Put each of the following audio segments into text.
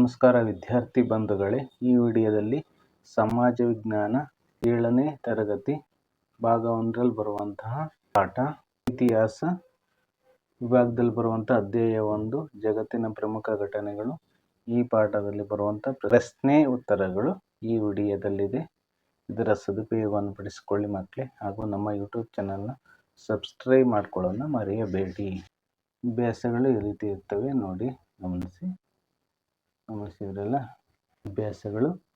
ನಮಸ್ಕಾರ ವಿದ್ಯಾರ್ಥಿ ಬಂಧುಗಳೇ, ಈ ವಿಡಿಯೋದಲ್ಲಿ ಸಮಾಜ ವಿಜ್ಞಾನ ಏಳನೇ ತರಗತಿ ಭಾಗ ಒಂದರಲ್ಲಿ ಬರುವಂತಹ ಪಾಠ. ಇತಿಹಾಸ ವಿಭಾಗದಲ್ಲಿ ಬರುವಂತಹ ಅಧ್ಯಾಯ ಒಂದು, ಜಗತ್ತಿನ ಪ್ರಮುಖ ಘಟನೆಗಳು. ಈ ಪಾಠದಲ್ಲಿ ಬರುವಂಥ ಪ್ರಶ್ನೆ ಉತ್ತರಗಳು ಈ ವಿಡಿಯೋದಲ್ಲಿದೆ. ಇದರ ಸದುಪಯೋಗವನ್ನು ಪಡಿಸಿಕೊಳ್ಳಿ ಮಕ್ಕಳೇ, ಹಾಗೂ ನಮ್ಮ ಯೂಟ್ಯೂಬ್ ಚಾನಲ್ನ ಸಬ್ಸ್ಕ್ರೈಬ್ ಮಾಡ್ಕೊಳ್ಳೋಣ ಮರೆಯಬೇಡಿ. ಅಭ್ಯಾಸಗಳು ಈ ರೀತಿ ಇರ್ತವೆ, ನೋಡಿ ಗಮನಿಸಿ. ಗಮನಿಸಿದ್ರಲ್ಲ ಅಭ್ಯಾಸಗಳು?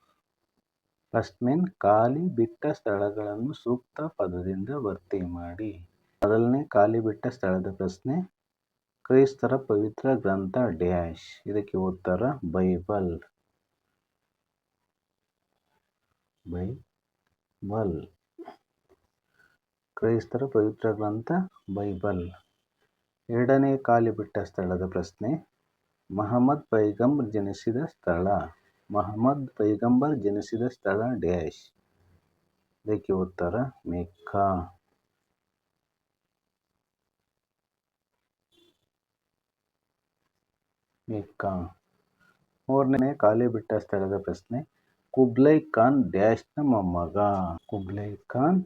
ಫಸ್ಟ್ ಮೇನ್ ಖಾಲಿ ಬಿಟ್ಟ ಸ್ಥಳಗಳನ್ನು ಸೂಕ್ತ ಪದದಿಂದ ಭರ್ತಿ ಮಾಡಿ. ಮೊದಲನೇ ಖಾಲಿ ಬಿಟ್ಟ ಸ್ಥಳದ ಪ್ರಶ್ನೆ, ಕ್ರೈಸ್ತರ ಪವಿತ್ರ ಗ್ರಂಥ ಡ್ಯಾಶ್. ಇದಕ್ಕೆ ಉತ್ತರ, ಬೈಬಲ್. ಬೈಬಲ್. ಕ್ರೈಸ್ತರ ಪವಿತ್ರ ಗ್ರಂಥ, ಬೈಬಲ್. ಎರಡನೇ ಖಾಲಿ ಬಿಟ್ಟ ಸ್ಥಳದ ಪ್ರಶ್ನೆ ಮಹಮ್ಮದ್ ಪೈಗಂಬರ್ ಜನಿಸಿದ ಸ್ಥಳ. ಮಹಮ್ಮದ್ ಪೈಗಂಬರ್ ಜನಿಸಿದ ಸ್ಥಳ ಡ್ಯಾಶ್. ಇದಕ್ಕೆ ಉತ್ತರ ಮೆಕ್ಕಾ. ಮೆಕ್ಕಾ. ಮೂರನೇ ಖಾಲಿ ಬಿಟ್ಟ ಸ್ಥಳದ ಪ್ರಶ್ನೆ, ಕುಬ್ಲೈ ಖಾನ್ ಡ್ಯಾಶ್ನ ಮೊಮ್ಮಗ. ಕುಬ್ಲೈ ಖಾನ್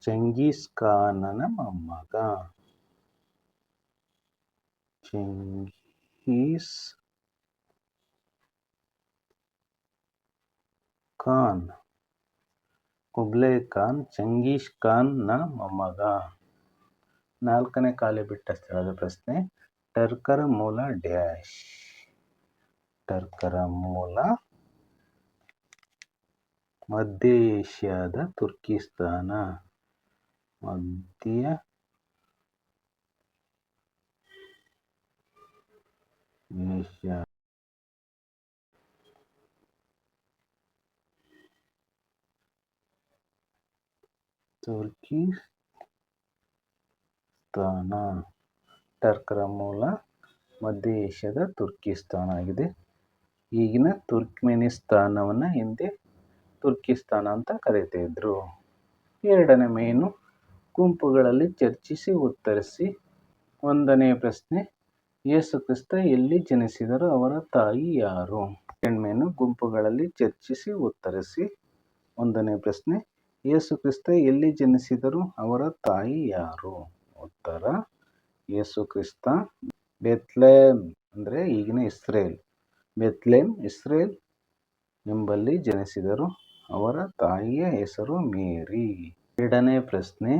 ಚಂಗೀಸ್ ಖಾನನ ಮೊಮ್ಮಗ. ಚೆಂಗೀಸ್ ಖಾನ್ ಕುಬ್ಲೈ ಖಾನ್ ಚಂಗೀಸ್ ಖಾನ್ನ ಮೊಮ್ಮಗ? ನಾಲ್ಕನೇ ಖಾಲಿ ಬಿಟ್ಟ ಸ್ಥಳದ ಪ್ರಶ್ನೆ ಟರ್ಕರ ಮೂಲ ಡ್ಯಾಶ್ ಟರ್ಕರ ಮೂಲ ಮಧ್ಯ ಏಷ್ಯಾದ ತುರ್ಕಿಸ್ತಾನ. ಮಧ್ಯ ಏಷ್ಯಾ ತುರ್ಕಿಸ್ತಾನ ಟರ್ಕರ ಮೂಲ ಮಧ್ಯ ಏಷ್ಯಾದ ತುರ್ಕಿಸ್ತಾನ ಆಗಿದೆ ಈಗಿನ ತುರ್ಕ್ಮೆನಿಸ್ತಾನವನ್ನು ಹಿಂದೆ ತುರ್ಕಿಸ್ತಾನ ಅಂತ ಕರೀತಿದ್ರು. ಎರಡನೇ ಮೇನು. ಗುಂಪುಗಳಲ್ಲಿ ಚರ್ಚಿಸಿ, ಉತ್ತರಿಸಿ. ಒಂದನೇ ಪ್ರಶ್ನೆ. ಯೇಸು ಕ್ರಿಸ್ತ ಎಲ್ಲಿ ಜನಿಸಿದರು, ಅವರ ತಾಯಿ ಯಾರು? ಹೆಣ್ಮೆಯನ್ನು ಗುಂಪುಗಳಲ್ಲಿ ಚರ್ಚಿಸಿ ಉತ್ತರಿಸಿ. ಒಂದನೇ ಪ್ರಶ್ನೆ ಯೇಸು ಕ್ರಿಸ್ತ ಎಲ್ಲಿ ಜನಿಸಿದರು, ಅವರ ತಾಯಿ ಯಾರು? ಉತ್ತರ ಯೇಸು ಕ್ರಿಸ್ತ ಬೆತ್ಲೇಮ್ ಅಂದರೆ ಈಗಿನ ಇಸ್ರೇಲ್. ಬೆತ್ಲೇಮ್ ಇಸ್ರೇಲ್ ಎಂಬಲ್ಲಿ ಜನಿಸಿದರು, ಅವರ ತಾಯಿಯ ಹೆಸರು ಮೇರಿ. ಎರಡನೇ ಪ್ರಶ್ನೆ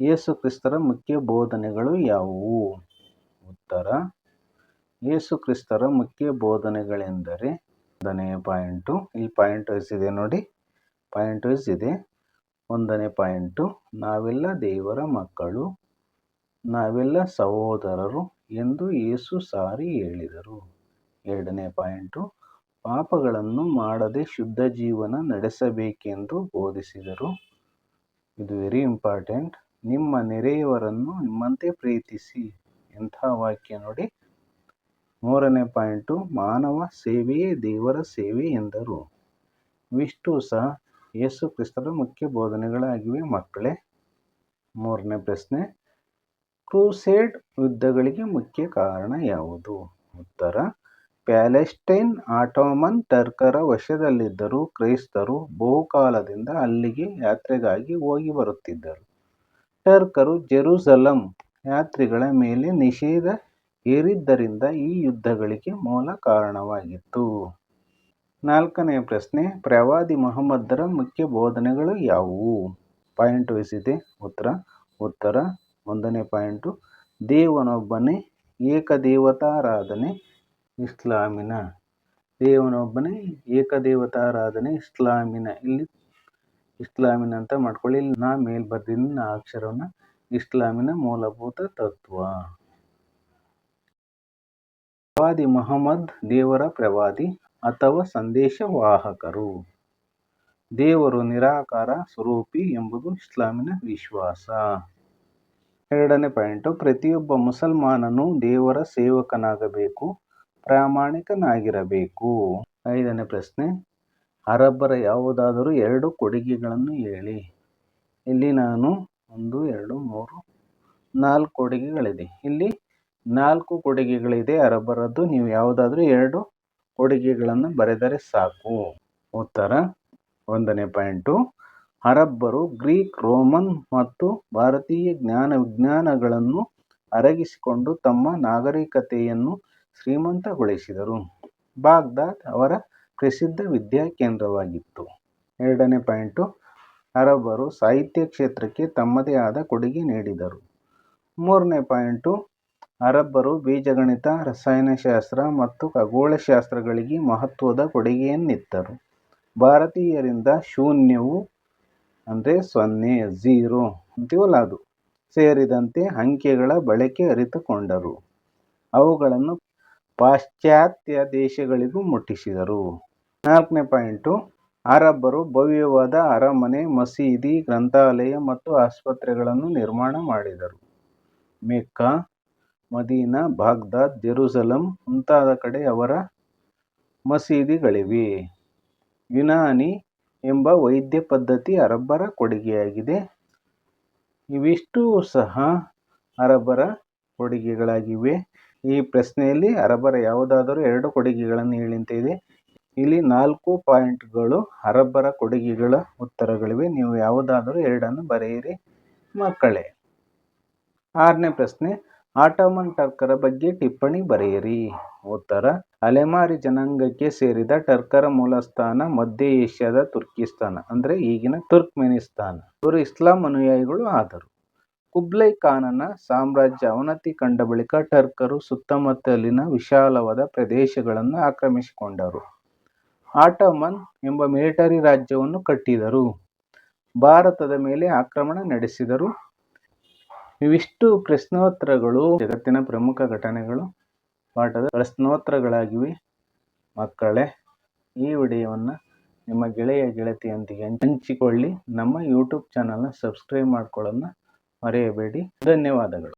ಯೇಸು ಕ್ರಿಸ್ತರ ಮುಖ್ಯ ಬೋಧನೆಗಳು ಯಾವುವು? ಉತ್ತರ. ಯೇಸು ಕ್ರಿಸ್ತರ ಮುಖ್ಯ ಬೋಧನೆಗಳೆಂದರೆ ಒಂದನೇ ಪಾಯಿಂಟು, ಇಲ್ಲಿ ಪಾಯಿಂಟ್ ವೈಸ್ ಇದೆ ನೋಡಿ. ಪಾಯಿಂಟ್ ವೈಸ್ ಇದೆ. ಒಂದನೇ ಪಾಯಿಂಟು, ನಾವೆಲ್ಲ ದೇವರ ಮಕ್ಕಳು, ನಾವೆಲ್ಲ ಸಹೋದರರು ಎಂದು ಯೇಸು ಸಾರಿ ಹೇಳಿದರು. ಎರಡನೇ ಪಾಯಿಂಟು, ಪಾಪಗಳನ್ನು ಮಾಡದೆ ಶುದ್ಧ ಜೀವನ ನಡೆಸಬೇಕೆಂದು ಬೋಧಿಸಿದರು. ಇದು ವೆರಿ ಇಂಪಾರ್ಟೆಂಟ್. ನಿಮ್ಮ ನೆರೆಯವರನ್ನು ನಿಮ್ಮಂತೆ ಪ್ರೀತಿಸಿ. ಎಂಥ ವಾಕ್ಯ ನೋಡಿ? ಮೂರನೇ ಪಾಯಿಂಟು, ಮಾನವ ಸೇವೆಯೇ ದೇವರ ಸೇವೆ ಎಂದರು. ಇವಿಷ್ಟು ಸಹ ಯೇಸು ಕ್ರಿಸ್ತರ ಮುಖ್ಯ ಬೋಧನೆಗಳಾಗಿವೆ ಮಕ್ಕಳೇ. ಮೂರನೇ ಪ್ರಶ್ನೆ, ಕ್ರೂಸೇಡ್ ಯುದ್ಧಗಳಿಗೆ ಮುಖ್ಯ ಕಾರಣ ಯಾವುದು? ಉತ್ತರ, ಪ್ಯಾಲೆಸ್ಟೈನ್ ಆಟೋಮನ್ ಟರ್ಕರ ವಶದಲ್ಲಿದ್ದರು ಕ್ರೈಸ್ತರು ಬಹುಕಾಲದಿಂದ ಅಲ್ಲಿಗೆ ಯಾತ್ರೆಗಾಗಿ ಹೋಗಿ ಬರುತ್ತಿದ್ದರು. ಟರ್ಕರು ಜೆರುಸಲಂ ಯಾತ್ರಿಗಳ ಮೇಲೆ ನಿಷೇಧ ಹೇರಿದ್ದರಿಂದ ಈ ಯುದ್ಧಗಳಿಗೆ ಮೂಲ ಕಾರಣವಾಗಿತ್ತು. ನಾಲ್ಕನೆಯ ಪ್ರಶ್ನೆ, ಪ್ರವಾದಿ ಮೊಹಮ್ಮದರ ಮುಖ್ಯ ಬೋಧನೆಗಳು ಯಾವುವು? ಪಾಯಿಂಟ್ ವಹಿಸಿದೆ ಉತ್ತರ ಉತ್ತರ, ಒಂದನೇ ಪಾಯಿಂಟು, ದೇವನೊಬ್ಬನೇ ಏಕದೇವತಾರಾಧನೆ ಇಸ್ಲಾಮಿನ. ದೇವನೊಬ್ಬನೇ ಏಕದೇವತಾರಾಧನೆ ಇಸ್ಲಾಮಿನ. ಇಲ್ಲಿ ಇಸ್ಲಾಮಿನ ಅಂತ ಮಾಡ್ಕೊಳ್ಳಿ. ಇಲ್ಲಿ ನಾ ಮೇಲ್ ಬರ್ದಿನ ಅಕ್ಷರವನ್ನು ಇಸ್ಲಾಮಿನ ಮೂಲಭೂತ ತತ್ವ. ಪ್ರವಾದಿ ಮೊಹಮ್ಮದ್, ದೇವರ ಪ್ರವಾದಿ ಅಥವಾ ಸಂದೇಶವಾಹಕರು. ದೇವರು ನಿರಾಕಾರ ಸ್ವರೂಪಿ ಎಂಬುದು ಇಸ್ಲಾಮಿನ ವಿಶ್ವಾಸ. ಎರಡನೇ ಪಾಯಿಂಟು, ಪ್ರತಿಯೊಬ್ಬ ಮುಸಲ್ಮಾನನು ದೇವರ ಸೇವಕನಾಗಬೇಕು, ಪ್ರಾಮಾಣಿಕನಾಗಿರಬೇಕು. ಐದನೇ ಪ್ರಶ್ನೆ, ಅರಬ್ಬರ ಯಾವುದಾದರೂ ಎರಡು ಕೊಡುಗೆಗಳನ್ನು ಹೇಳಿ. ಇಲ್ಲಿ ನಾನು ಒಂದು, ಎರಡು, ಮೂರು, ನಾಲ್ಕು ಕೊಡುಗೆಗಳಿದೆ. ಇಲ್ಲಿ ನಾಲ್ಕು ಕೊಡುಗೆಗಳಿದೆ. ಅರಬ್ಬರದ್ದು ನೀವು ಯಾವುದಾದ್ರೂ ಎರಡು ಕೊಡುಗೆಗಳನ್ನು ಬರೆದರೆ ಸಾಕು. ಉತ್ತರ, ಒಂದನೇ ಪಾಯಿಂಟು ಅರಬ್ಬರು ಗ್ರೀಕ್, ರೋಮನ್ ಮತ್ತು ಭಾರತೀಯ ಜ್ಞಾನ ವಿಜ್ಞಾನಗಳನ್ನು ಅರಗಿಸಿಕೊಂಡು ತಮ್ಮ ನಾಗರಿಕತೆಯನ್ನು ಶ್ರೀಮಂತಗೊಳಿಸಿದರು. ಬಾಗ್ದಾದ್ ಅವರ ಪ್ರಸಿದ್ಧ ವಿದ್ಯಾಕೇಂದ್ರವಾಗಿತ್ತು ಎರಡನೇ ಪಾಯಿಂಟು ಅರಬ್ಬರು ಸಾಹಿತ್ಯ ಕ್ಷೇತ್ರಕ್ಕೆ ತಮ್ಮದೇ ಆದ ಕೊಡುಗೆ ನೀಡಿದರು. ಮೂರನೇ ಪಾಯಿಂಟು ಅರಬ್ಬರು ಬೀಜಗಣಿತ, ರಸಾಯನಶಾಸ್ತ್ರ ಮತ್ತು ಖಗೋಳಶಾಸ್ತ್ರಗಳಿಗೆ ಮಹತ್ವದ ಕೊಡುಗೆಯನ್ನಿತ್ತರು. ಭಾರತೀಯರಿಂದ ಶೂನ್ಯವು ಅಂದರೆ ಸೊನ್ನೆ ಝೀರೋ ಅಂತೀವಲ್ಲ ಅದು ಸೇರಿದಂತೆ ಅಂಕೆಗಳ ಬಳಕೆ ಅರಿತುಕೊಂಡರು. ಅವುಗಳನ್ನು ಪಾಶ್ಚಾತ್ಯ ದೇಶಗಳಿಗೂ ಮುಟ್ಟಿಸಿದರು. ನಾಲ್ಕನೇ ಪಾಯಿಂಟು ಅರಬ್ಬರು ಭವ್ಯವಾದ ಅರಮನೆ, ಮಸೀದಿ, ಗ್ರಂಥಾಲಯ ಮತ್ತು ಆಸ್ಪತ್ರೆಗಳನ್ನು ನಿರ್ಮಾಣ ಮಾಡಿದರು. ಮೆಕ್ಕಾ, ಮದೀನಾ, ಬಾಗ್ದಾದ್, ಜೆರುಸಲಂ ಮುಂತಾದ ಕಡೆ ಅವರ ಮಸೀದಿಗಳಿವೆ. ಯುನಾನಿ ಎಂಬ ವೈದ್ಯ ಪದ್ಧತಿ ಅರಬ್ಬರ ಕೊಡುಗೆಯಾಗಿದೆ. ಇವಿಷ್ಟು ಸಹ ಅರಬ್ಬರ ಕೊಡುಗೆಗಳಾಗಿವೆ. ಈ ಪ್ರಶ್ನೆಯಲ್ಲಿ ಅರಬ್ಬರ ಯಾವುದಾದರೂ ಎರಡು ಕೊಡುಗೆಗಳನ್ನು ಹೇಳಿ ಇದೆ ಇಲ್ಲಿ ನಾಲ್ಕು ಪಾಯಿಂಟ್ಗಳು ಅರಬ್ಬರ ಕೊಡುಗೆಗಳ ಉತ್ತರಗಳಿವೆ. ನೀವು ಯಾವುದಾದರೂ ಎರಡನ್ನು ಬರೆಯಿರಿ ಮಕ್ಕಳೇ. ಆರನೇ ಪ್ರಶ್ನೆ, ಆಟೋಮನ್ ಟರ್ಕರ ಬಗ್ಗೆ ಟಿಪ್ಪಣಿ ಬರೆಯಿರಿ. ಉತ್ತರ, ಅಲೆಮಾರಿ ಜನಾಂಗಕ್ಕೆ ಸೇರಿದ ಟರ್ಕರ ಮೂಲಸ್ಥಾನ ಮಧ್ಯ ಏಷ್ಯಾದ ತುರ್ಕಿಸ್ತಾನ, ಅಂದರೆ ಈಗಿನ ತುರ್ಕ್ಮೆನಿಸ್ತಾನ. ಇವರು ಇಸ್ಲಾಂ ಅನುಯಾಯಿಗಳು ಆದರು. ಕುಬ್ಲೈ ಖಾನನ ಸಾಮ್ರಾಜ್ಯ ಅವನತಿ ಕಂಡ ಬಳಿಕ ಟರ್ಕರು ಸುತ್ತಮುತ್ತಲಿನ ವಿಶಾಲವಾದ ಪ್ರದೇಶಗಳನ್ನು ಆಕ್ರಮಿಸಿಕೊಂಡರು. ಆಟೋಮನ್ ಎಂಬ ಮಿಲಿಟರಿ ರಾಜ್ಯವನ್ನು ಕಟ್ಟಿದರು. ಭಾರತದ ಮೇಲೆ ಆಕ್ರಮಣ ನಡೆಸಿದರು. ಇವಿಷ್ಟು ಪ್ರಶ್ನೋತ್ತರಗಳು ಜಗತ್ತಿನ ಪ್ರಮುಖ ಘಟನೆಗಳು ಪಾಠದ ಪ್ರಶ್ನೋತ್ತರಗಳಾಗಿವೆ. ಮಕ್ಕಳೇ, ಈ ವಿಡಿಯೋವನ್ನು ನಿಮ್ಮ ಗೆಳೆಯ ಗೆಳತಿಯೊಂದಿಗೆ ಹಂಚಿಕೊಳ್ಳಿ. ನಮ್ಮ ಯೂಟ್ಯೂಬ್ ಚಾನಲ್ನ ಸಬ್ಸ್ಕ್ರೈಬ್ ಮಾಡ್ಕೊಳ್ಳೋದನ್ನ ಮರೆಯಬೇಡಿ. ಧನ್ಯವಾದಗಳು.